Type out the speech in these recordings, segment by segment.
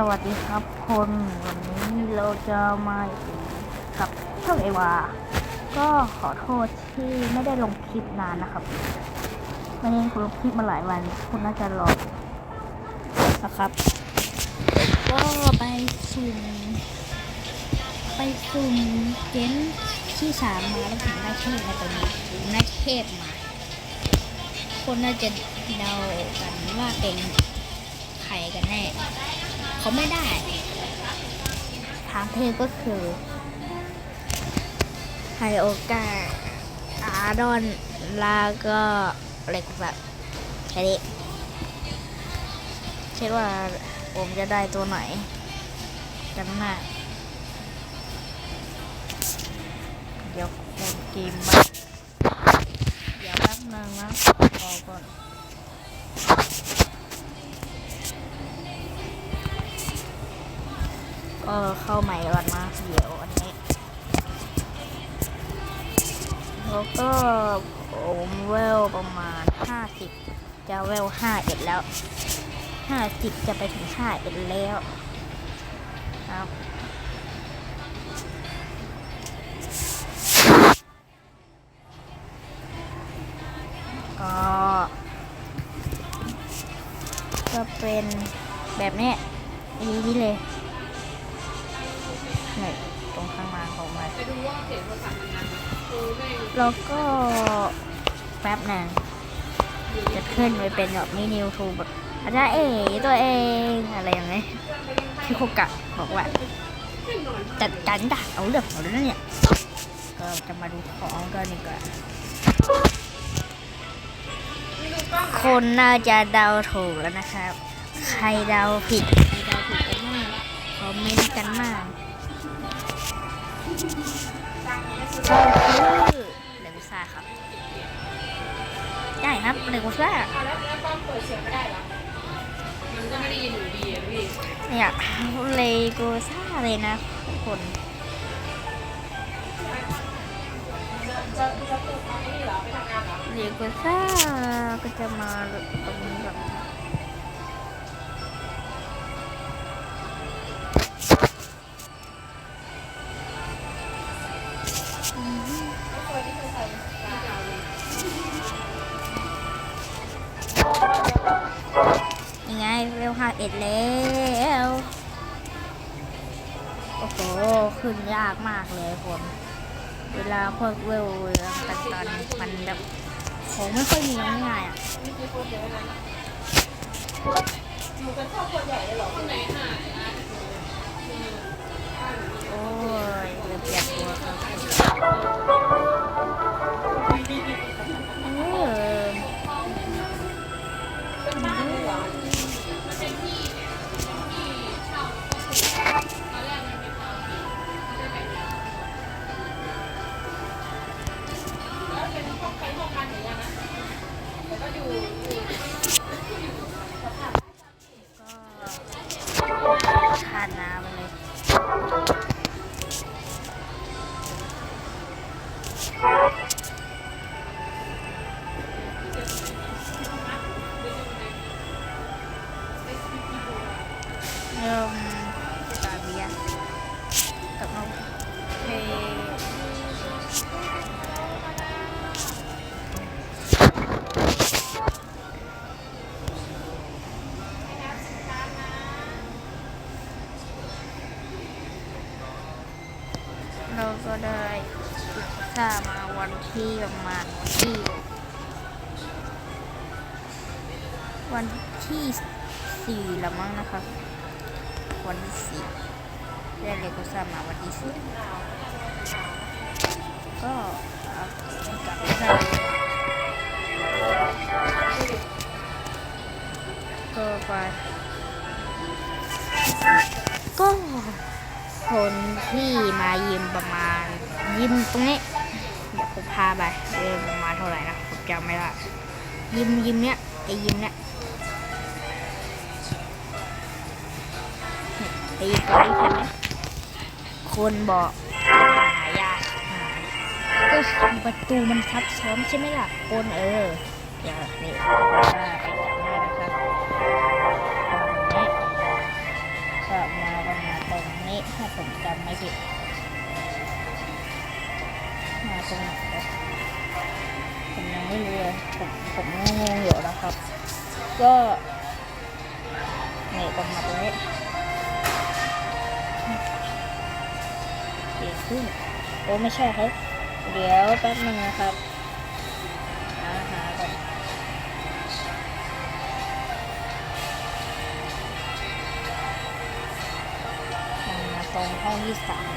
สวัสดีครับคนวันนี้เราจะมาอยู่กับช่องเอวา ก็ขอโทษที่ไม่ได้ลงคลิปนานนะครับไม่ได้ลงคลิปมาหลายวัน คุณน่าจะรอนะครับ ก็ไปสุ่มไปสุ่มเจนที่สามมาแล้วถึงได้เทพมาตัวนี้ถึงได้เทพมา คนน่าจะเดากันว่าเป็นใครกันแน่ เขาไม่ได้ ทางเทพก็คือไฮโอกาอาดอนลาก็เล็กแบบแค่นี้คิดว่าผมจะได้ตัวไหนกันหน้าเดี๋ยวเกมมาเดี๋ยวแป๊บนึงนะรอก่อน ก็เข้าใหม่ก่อนมาเดี๋ยวอันนี้ แล้วก็ผมเวลประมาณ 50 จะเวล51 แล้ว 50 จะไปถึง51แล้วครับก็ก็เป็นแบบนี้อีนี้เลย สียงโทรศัพท์มันดังไหมเออแม่งแล้วก็แป๊บหนึ่งจะขึ้นไปเป็นแบบมินิวทูบแบบอาจารย์เอ๋ตัวเองอะไรอย่างนี้ที่โคกะบอกว่าจัดการด่าเอาเรื่องเอาเรื่องเนี่ยก็จะมาดูของกันดีกว่าคนน่าจะเดาถูกแล้วนะครับ ใครเดาผิดใครเดาถูกกันมากคอมเมนต์กันมากก็ คือเลวิซ่าครับ ได้ครับเลวิซ่าเอาแล้วแล้วกล้องเปิดเสียงไม่ได้หรอ มันก็ไม่ได้ยินอยู่ดีอะพี่ เนี่ยเลโกซ่าเลยนะทุกคนเปิดไฟนี่เหรอไปทำงานเหรอเลโกซ่าก็จะมาตรงนี้แบบ เอ็ดแล้วโอ้โห ขึ้นยากมากเลยผมเวลาพวกเวลเรื่องตันตันมันแบบของไม่ค่อยมีง่ายอะนี่คือคนเดียวนะอยู่กันครอบครัวใหญ่เลยเหรอคน เริ่มตาเบียร์กับน้องเราก็ได้ทรามาวันที่ประมาณวันที่ วันที่สี่ละมั้งนะครับ วันที่สี่ได้เลโกซ่ามาวันที่สี่ก็อากลับได้ก็ไปก็คนที่มายิมประมาณยิมตรงนี้เดี๋ยวผมพาไปเรื่อประมาณเท่าไหร่นะผมจำไม่ได้ยิมยิมเนี้ยไอยิมเนี้ย ตีตัวนี้ใช่ไหมคนบอกหายากหายก็ประตูมันซับซ้อนใช่ไหมล่ะคนเออเดี๋ยวนี่ว่าไปจับได้นะครับตรงนี้ใช่ผิดมาตรงไหนผมยังไม่รู้เลยผมผมงงอยู่นะครับ ก็นี่ตรงมาตรงนี้ ขึ้น โอ้ไม่ใช่ครับ เดี๋ยวแป๊บนึงนะครับหาหาก่อนมาตรงห้องที่สาม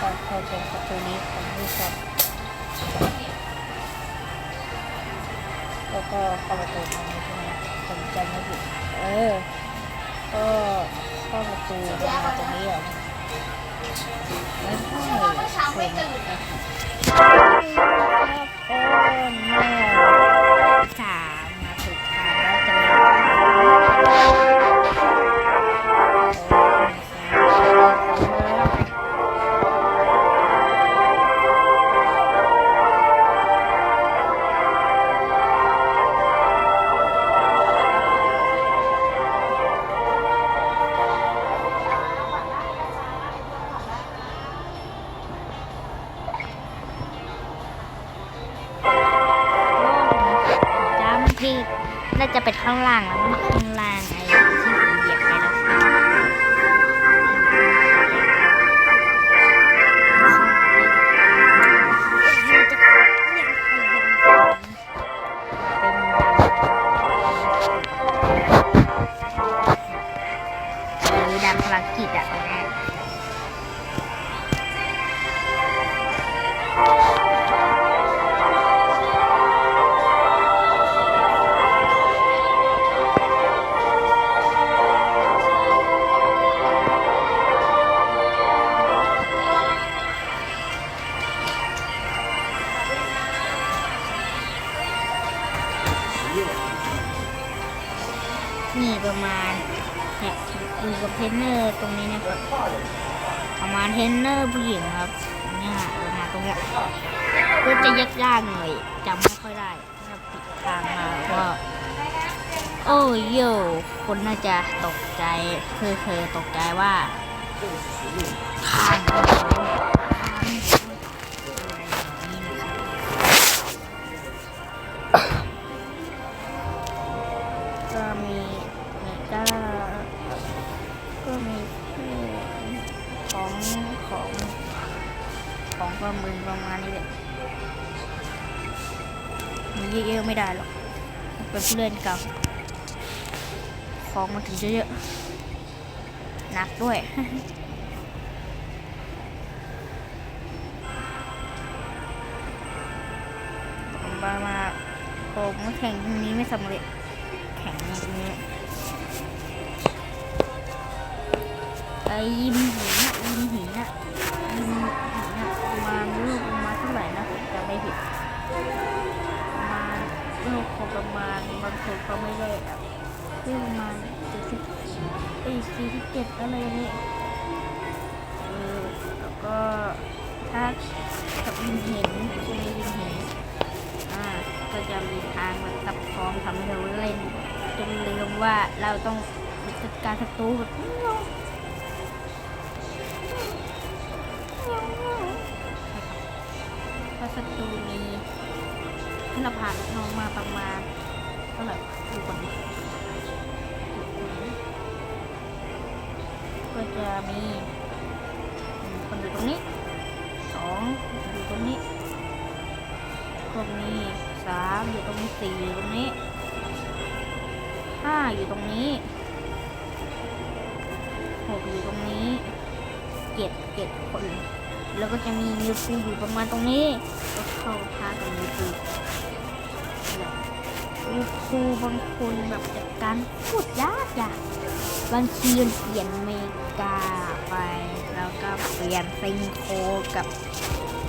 ก็เข้าตรงประตูนี้ของที่สอง ก็เข้าประตูทางนี้ใช่ไหมผมจำไม่ผิดเออ ก็เข้าประตูมาตรงนี้เหรอไม่ใช่ผมนะครับโอ้โน่ จ้ะ โอ้โยคนน่าจะตกใจคือเคยตกใจว่าทางไหนก็มีมีก็ก็มีของของของประมือประมาณนี้แหละมีเยอะๆไม่ได้หรอกเป็นเพื่อนเก่า ของมันถึงจะเยอะ หนักด้วย ผมมามาผมแข่งตรงนี้ไม่สำเร็จ แข็งตรงนี้ไอ้ยิมหินอะยิมหินอะยิมหินอะประมาณลูกประมาณเท่าไหร่นะผมจำไม่ผิดประมาณลูกของประมาณบางคนก็ไม่ได้ อะที่ประมาณเจ็ดสิบไอ้สี่สิบเจ็ดอะไรนี่เออแล้วก็ถ้ากับยิมหินจะมียิมหินอ่าก็จะมีทางแบบซับซ้อนทำให้เราเล่นจนลืมว่าเราต้องจัดการศัตรูแบบเพราะศัตรูมีให้เราผ่านน้องมาประมาณเท่าไหร่ดูก่อน ก็จะมีคนอยู่ตรงนี้สองอยู่ตรงนี้ตรงนี้สามอยู่ตรงนี้สี่อยู่ตรงนี้ห้าอยู่ตรงนี้หกอยู่ตรงนี้เจ็ดเจ็ดคน แล้วก็จะมีมิวคูอยู่ประมาณตรงนี้ก็เข้าทากับมิวคูมิวคูบางคนแบบจัดการพูดยากยาก บางทีมันเปลี่ยนเมกาไป แล้วก็เปลี่ยนซิงโคกับ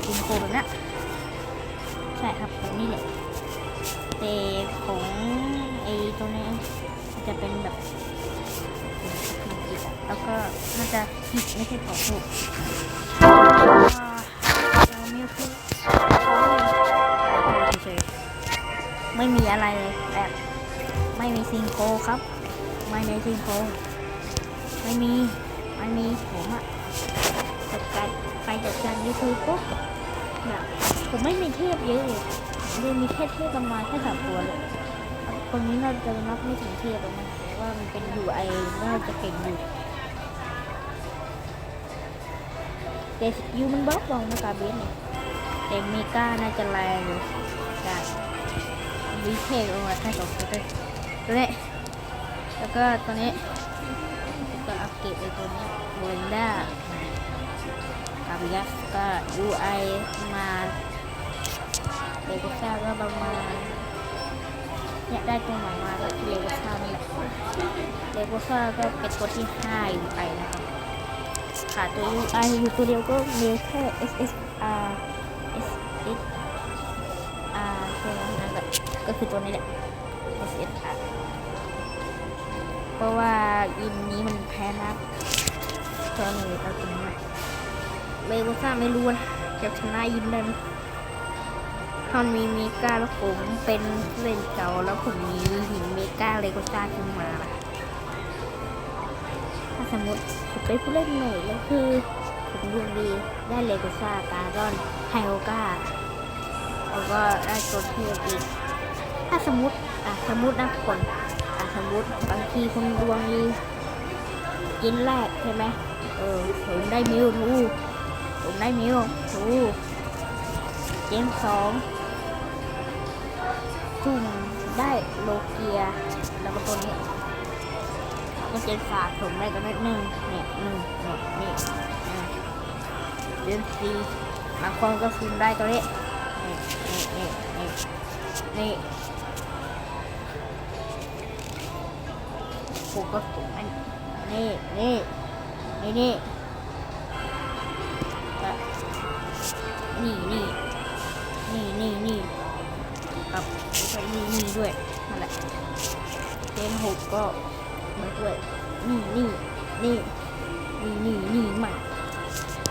ซิงโคแบบนี้ใช่ครับตัวนี้แหละแต่ของไอ้ตัวนี้จะเป็นแบบเป็นกิจแล้วก็น่าจะผิดไม่ใช่ของถูกเราไม่คือเฉยไม่มีอะไรเลยแบบไม่มีซิงโคครับ ไม่มีซิงโค ไม่มีไม่มีผมอะจัดการไปจัดการยูทูบปุ๊บแบบผมไม่มีเทพเยอะเลยเรียนมีแค่เทพประมาณแค่สามตัวเลยคนนี้น่าจะนับไม่ถึงเทพหรอกนะแต่ว่ามันเป็นยูไอน่าจะเก่งอยู่แต่ยูมันบล็อกบองนะกาเบสเนี่ยแต่เมกาน่าจะแรงอยู่ได้วิเทพออกมาแค่สองตัวเลยตัวนี้แล้วก็ตัวนี้ เกรดไอ้ตัวนี้เวนด้ากาบิยัสก็ UI มาเลโกซ่าก็ประมาณเนี่ยได้ตัวใหม่มาก็เลโกซ่านี่แหละเลโกซ่าก็เป็นตัวที่5อยู่ไปนะครับขาดตัว UI อยู่ตัวเดียวก็มีแค่ SSR SSR ใช่ไหมนั่นแหละก็คือตัวนี้แหละ SSR เพราะว่าอินนี้มันแพ้นับตัวหนึ่งตัวตรงนี้เลโกซ่าไม่รู้นะจะชนะยินได้ไหมตอนมีเมกาแล้วผมเป็นเล่นเก่าแล้วผมมีหินเมกาเลโกซ่าขึ้นมาล่ะถ้าสมมติผมเป็นผู้เล่นใหม่แล้วคือผมดวงดีได้เลโกซ่าการดอนไฮโอกาแล้วก็ได้ตัวเทพอีกถ้าสมมติอะสมมตินะคน มมติบางทีคนดวงดีกินแรกใช่ไหมเออผมได้มิวทูผมได้มิวทูเกมสองจุ่มได้โลเกีย แล้วก็ตัวนี้ก็เจนสามผมได้กันนิดนึงเนี่ยหนึ่งเนี่ยนี่อะเจนสี่บางคนก็ซุ่มได้ตัวนี้นี่นี่นี่นี่ ผมก็ผมอันนี่นี่นี่นี่นี่นี่นี่นี่นี่ครับใช้นี่นี่ด้วยนั่นแหละเจนหกก็มาด้วยนี่นี่นี่นี่นี่นี่มัน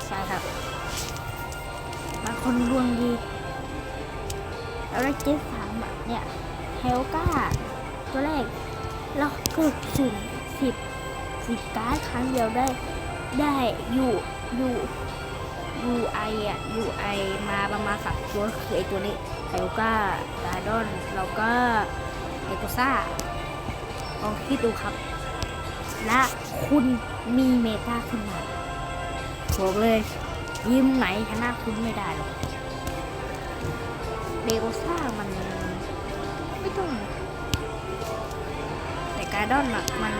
ใช่ครับบาคนดวงดีแล้วได้เจนสามเนี่ยเฮลก้าตัวแรก แล้วก็สุ่มสิบสิบการ์ดครั้งเดียวได้ได้อยู่อยู่ยูไออะยูไอมาประมาณสักตัวคือไอตัวนี้ไอโอก้าดาดอนแล้วก็ไอโกซ่าลองคิดดูครับ และคุณมีเมตาขึ้นมาบอกเลย ยิ้มไหนชนะคุณไม่ได้หรอกเดโกซ่ามันไม่ต้อง การดอนอะมัน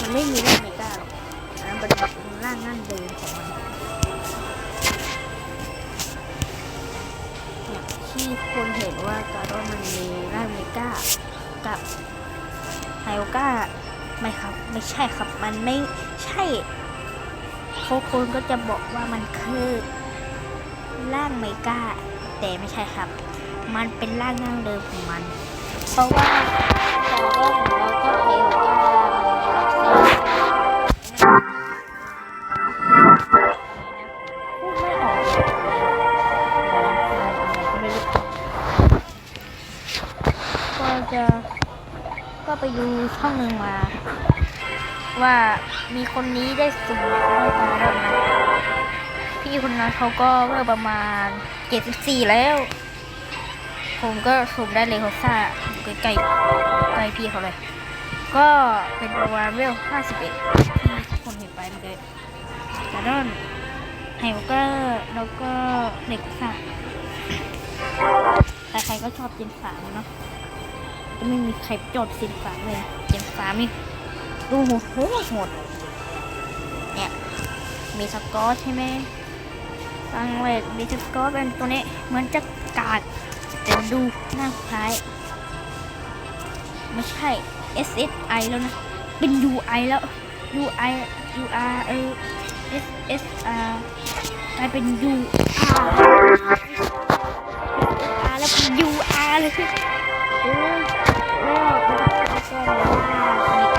มันไม่มีร่างเมกาหรอกอันนั้นเป็นร่างนั่นเดิมของมันที่คนเห็นว่าการดอนมันมีร่างเมกากับไฮโอกาไม่ครับ ไม่ใช่ครับ มันไม่ใช่เขาคนก็จะบอกว่ามันคือร่างเมกาแต่ไม่ใช่ครับ มันเป็นร่างนั่งเดิมของมัน เพราะว่า แล้วก็เทลก้าพูดไม่ออกก็จะก็ไปดูช่องหนึ่งมา ว่ามีคนนี้ได้สุ่มได้กาแล้วนะพี่คนนั้นเขาก็เมื่อประมาณ 74 แล้ว ผมก็สุ่มได้เลยโฮซ่า ใกล้ใกล้ใกล้พี่เขาเลย ก็เป็นประมาณเวล 51 ที่ทุกคนเห็นไปเมื่อกี้กระดอนไฮโอเกอร์แล้วก็เด็กซ่าแต่ใครก็ชอบเจนสามเนาะก็ไม่มีใครจดเจนสามเลยเจนสามนี่ดูโหดโหดโหดเนี่ยมีสกอตใช่ไหมตั้งเวทมีสกอตเป็นตัวนี้เหมือนจะกาดแต่ดูหน้าคล้าย ไม่ใช่ SSI แล้วนะ เป็น UI แล้ว UI UR เออ SSR กลายเป็น UR R แล้วเป็น UR เลยโอ้แล้วแล้วก็เลยว่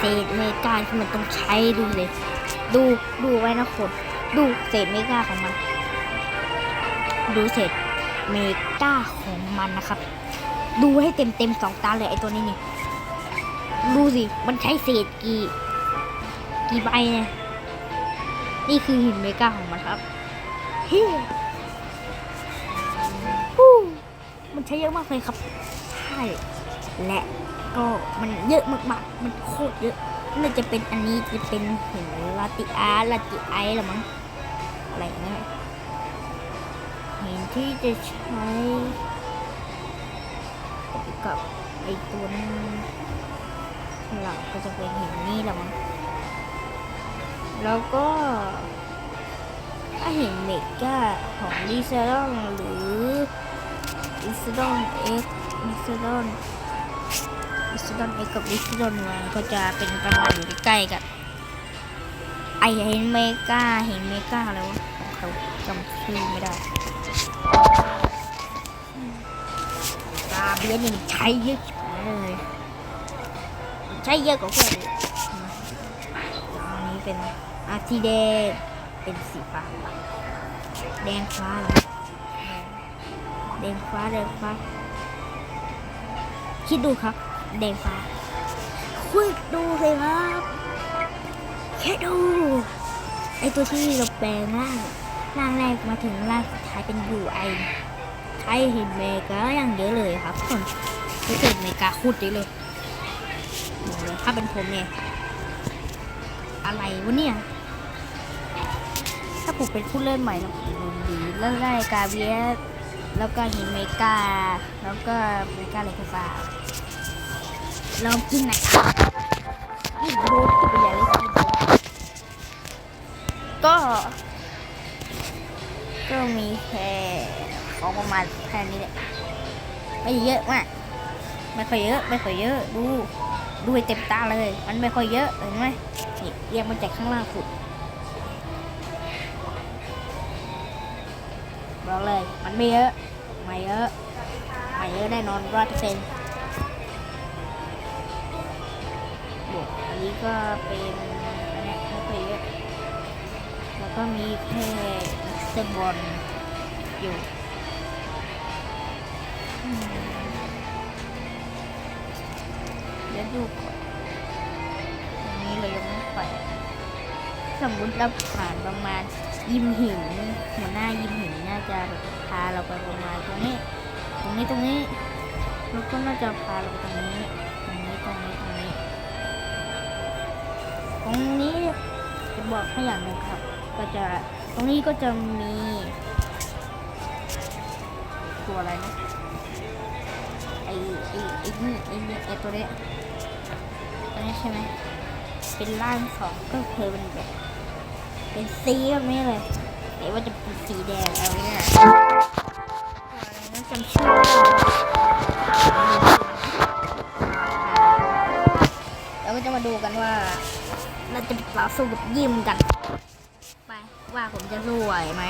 ที่มันต้องใช้ดูเลยดูดูไว้นะคนดูเศษเมกาของมัน ดูเศษเมกาของมันนะครับ ดูให้เต็มเต็มสองตาเลยไอตัวนี้นี่ดูสิมันใช้เศษกี่ กี่ใบเนี่ยนี่คือหินเมกาของมันครับเฮ้ฮู้มันใช้เยอะมากเลยครับ ใช่ และ ก็มันเยอะมากๆ มันโคตรเยอะน่าจะเป็นอันนี้จะเป็นหินลาติอาร์ลาติไอหรือมั้งอะไรเงี้ยหินที่จะใช้กับไอตัวนั้นหลักก็จะเป็นหินนี่แหละมั้งแล้วก็ถ้าเห็นเมกาของลิซาดอนหรือลิซาดอนเอ็กลิซาดอน ลิซาดอนเอ็กกับลิซาดนวก็จะเป็นประมาณอยู่ใกล้กันไอเห็นเมกาเห็นเมกาอะไรวะของเขาจำชื่อไม่ได้กาเบียนนี่มันใช้เยอะเลยใช้เยอะกว่าเพื่อนอื่นอันนี้เป็นอาสีแดงเป็นสีฟ้าแดงฟ้าเหรอแดงฟ้าแดงฟ้าคิดดูครับ แดงฟ้าคุยดูเลยครับแค่ดูไอตัวที่เราแปลงร่างร่างแรกมาถึงร่างสุดท้ายเป็นยูไอใครเห็นเมกาอย่างเยอะเลยครับคนไม่เห็นเมกาคูดเยอะเลยถ้าเป็นผมเนี่ยอะไรวะเนี่ยถ้าผมเป็นผู้เล่นใหม่นะผมดีแล้วได้กาเวียสแล้วก็เห็นเมกาแล้วก็เมกาเลกฟ้า ลองกินหน่อยครับนี่โดนที่เป็นใหญ่เลยก็ ก็มีแค่ของประมาณแค่นี้แหละไม่เยอะมากไม่ค่อยเยอะ ไม่ค่อยเยอะ ดู ดูเต็มตาเลย มันไม่ค่อยเยอะเห็นไหมนี่เรียกมันจากข้างล่างสุดบอกเลย มันไม่เยอะ ไม่เยอะ ไม่เยอะแน่นอนร้อยเปอร์เซ็นต์ บวกอันนี้ก็เป็นอันเนี้ไม่ค่อยเยอะแล้วก็มีแค่เซบอลอยู่เดี๋ยวดูก่อนตรงนี้เรายังไม่ไปสมมุติเราผ่านประมาณยิมหินหัวหน้ายิมหินน่าจะพาเราไปประมาณตรงนี้ ตรงนี้ตรงนี้แล้วก็น่าจะพาเราไปตรงนี้ บอกให้อย่างหนึ่งครับ ก็จะตรงนี้ก็จะมี ตัวอะไรนะไอไอไอนี่ไอนี่ไอตัวเนี้ยตัวนี้ใช่ไหมเป็นร่างสองก็คือเป็นแบบเป็นสีแบบนี้เลยแต่ว่าจะเป็นสีแดงเอาเนี่ยอะไรนะจำชื่อแล้วก็จะมาดูกันว่า เราจะต่อสู้กับยิมกัน ไปว่าผมจะสู้ไหวไหม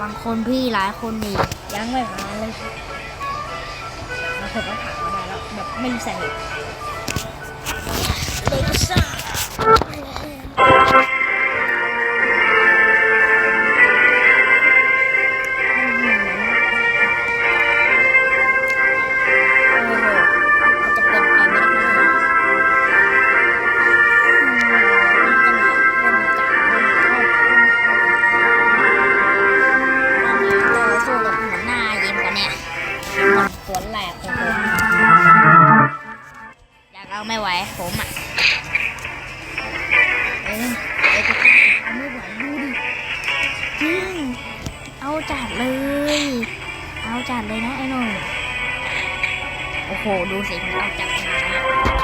บางคนพี่หลายคนนี่ยังไม่ผ่านเลยแล้วผมก็ผ่านมาได้แล้วแบบไม่มีสาเหตุเด็กซ่า หดูสิมันเอาจับขา